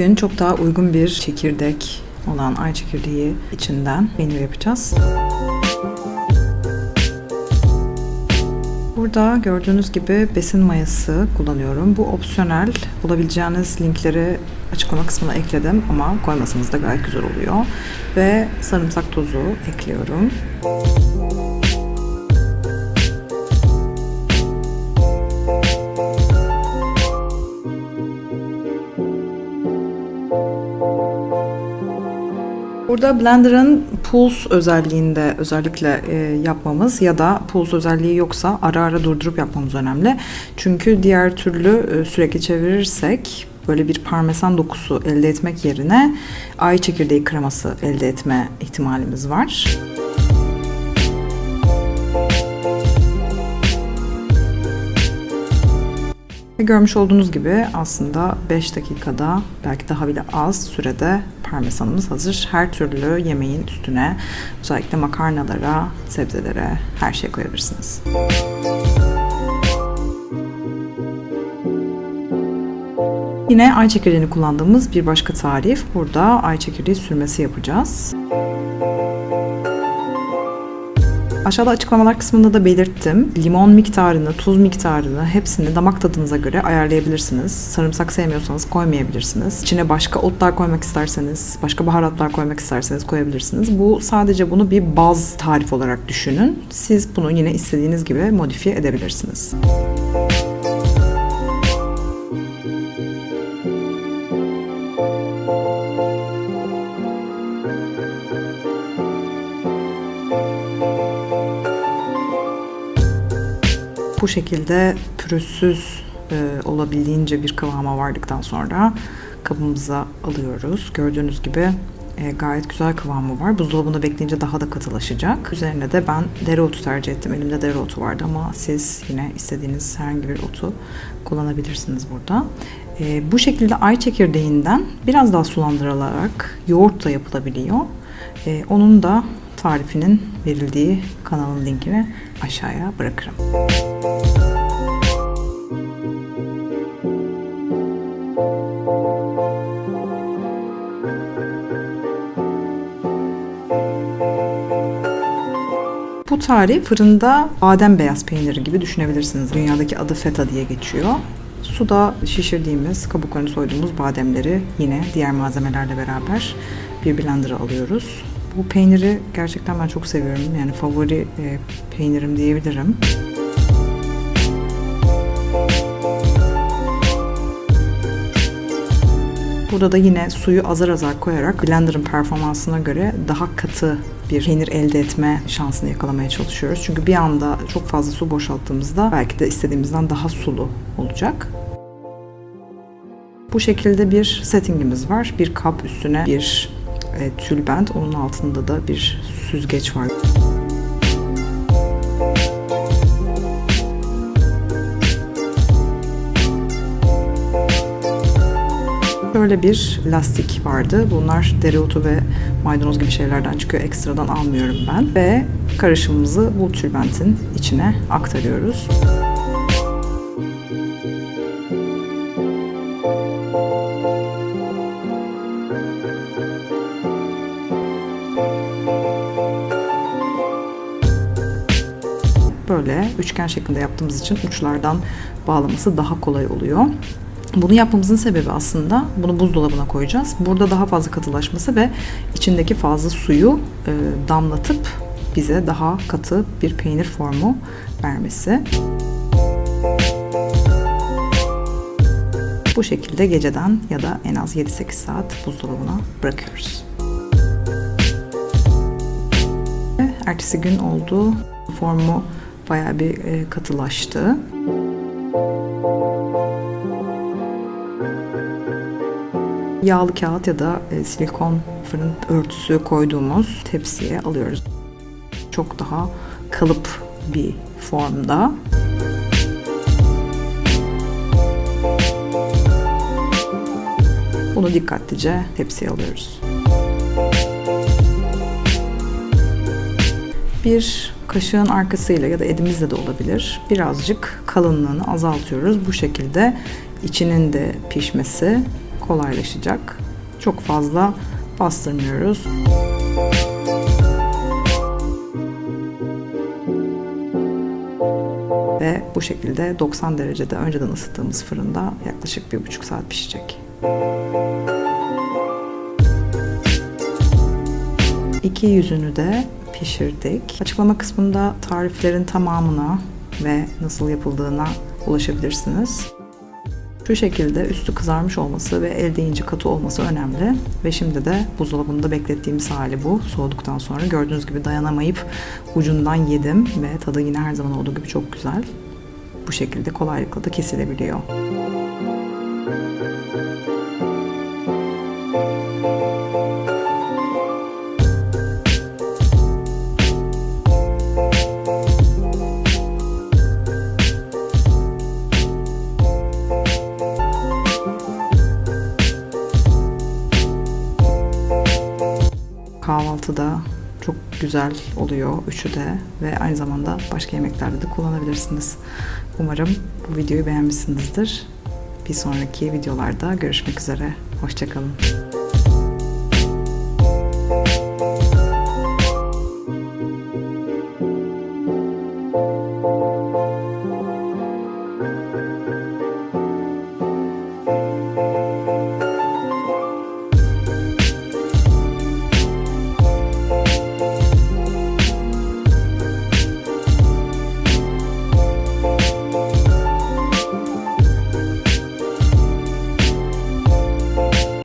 Bugün çok daha uygun bir çekirdek olan ay çekirdeği içinden peynir yapacağız. Burada gördüğünüz gibi besin mayası kullanıyorum. Bu opsiyonel. Bulabileceğiniz linkleri açıklama kısmına ekledim ama koymasanız da gayet güzel oluyor. Ve sarımsak tozu ekliyorum. Burada Blender'ın Pulse özelliğinde özellikle e, yapmamız ya da Pulse özelliği yoksa ara ara durdurup yapmamız önemli. Çünkü diğer türlü e, sürekli çevirirsek böyle bir parmesan dokusu elde etmek yerine ay çekirdeği kreması elde etme ihtimalimiz var. Ve görmüş olduğunuz gibi aslında 5 dakikada belki daha bile az sürede parmesanımız hazır. Her türlü yemeğin üstüne özellikle makarnalara, sebzelere her şey koyabilirsiniz. Yine ay çekirdeğini kullandığımız bir başka tarif. Burada ay çekirdeği sürmesi yapacağız. Aşağıda açıklamalar kısmında da belirttim. Limon miktarını, tuz miktarını hepsini damak tadınıza göre ayarlayabilirsiniz. Sarımsak sevmiyorsanız koymayabilirsiniz. İçine başka otlar koymak isterseniz, başka baharatlar koymak isterseniz koyabilirsiniz. Bu sadece bunu bir baz tarif olarak düşünün. Siz bunu yine istediğiniz gibi modifiye edebilirsiniz. Bu şekilde pürüzsüz e, olabildiğince bir kıvama vardıktan sonra kabımıza alıyoruz. Gördüğünüz gibi e, gayet güzel kıvamı var. Buzdolabında bekleyince daha da katılaşacak. Üzerine de ben dereotu tercih ettim. Elimde dereotu vardı ama siz yine istediğiniz herhangi bir otu kullanabilirsiniz burada. E, bu şekilde ay çekirdeğinden biraz daha sulandırılarak yoğurt da yapılabiliyor. E, onun da tarifinin verildiği kanalın linkini aşağıya bırakırım. Bu tarif fırında badem beyaz peyniri gibi düşünebilirsiniz. Dünyadaki adı feta diye geçiyor. Suda şişirdiğimiz, kabuklarını soyduğumuz bademleri yine diğer malzemelerle beraber bir blender'a alıyoruz. Bu peyniri gerçekten ben çok seviyorum. Yani favori e, peynirim diyebilirim. Burada da yine suyu azar azar koyarak blenderın performansına göre daha katı bir peynir elde etme şansını yakalamaya çalışıyoruz. Çünkü bir anda çok fazla su boşalttığımızda belki de istediğimizden daha sulu olacak. Bu şekilde bir settingimiz var. Bir kap üstüne bir e, tülbent, onun altında da bir süzgeç var. Böyle bir lastik vardı. Bunlar dereotu ve maydanoz gibi şeylerden çıkıyor. Ekstradan almıyorum ben. Ve karışımımızı bu tülbentin içine aktarıyoruz. Böyle üçgen şeklinde yaptığımız için uçlardan bağlaması daha kolay oluyor. Bunu yapmamızın sebebi aslında bunu buzdolabına koyacağız. Burada daha fazla katılaşması ve içindeki fazla suyu e, damlatıp bize daha katı bir peynir formu vermesi. Bu şekilde geceden ya da en az 7-8 saat buzdolabına bırakıyoruz. Ertesi gün oldu. Formu bayağı bir e, katılaştı. Yağlı kağıt ya da e, silikon fırın örtüsü koyduğumuz tepsiye alıyoruz. Çok daha kalıp bir formda. Bunu dikkatlice tepsiye alıyoruz. Bir kaşığın arkasıyla ya da elimizle de olabilir. Birazcık kalınlığını azaltıyoruz. Bu şekilde içinin de pişmesi kolaylaşacak. Çok fazla bastırmıyoruz. Ve bu şekilde 90 derecede önceden ısıttığımız fırında yaklaşık bir buçuk saat pişecek. İki yüzünü de pişirdik. Açıklama kısmında tariflerin tamamına ve nasıl yapıldığına ulaşabilirsiniz. Şu şekilde üstü kızarmış olması ve el deyince katı olması önemli. Ve şimdi de buzdolabında beklettiğimiz hali bu. Soğuduktan sonra gördüğünüz gibi dayanamayıp ucundan yedim ve tadı yine her zaman olduğu gibi çok güzel. Bu şekilde kolaylıkla da kesilebiliyor. Güzel oluyor üçü de ve aynı zamanda başka yemeklerde de kullanabilirsiniz. Umarım bu videoyu beğenmişsinizdir. Bir sonraki videolarda görüşmek üzere. Hoşçakalın.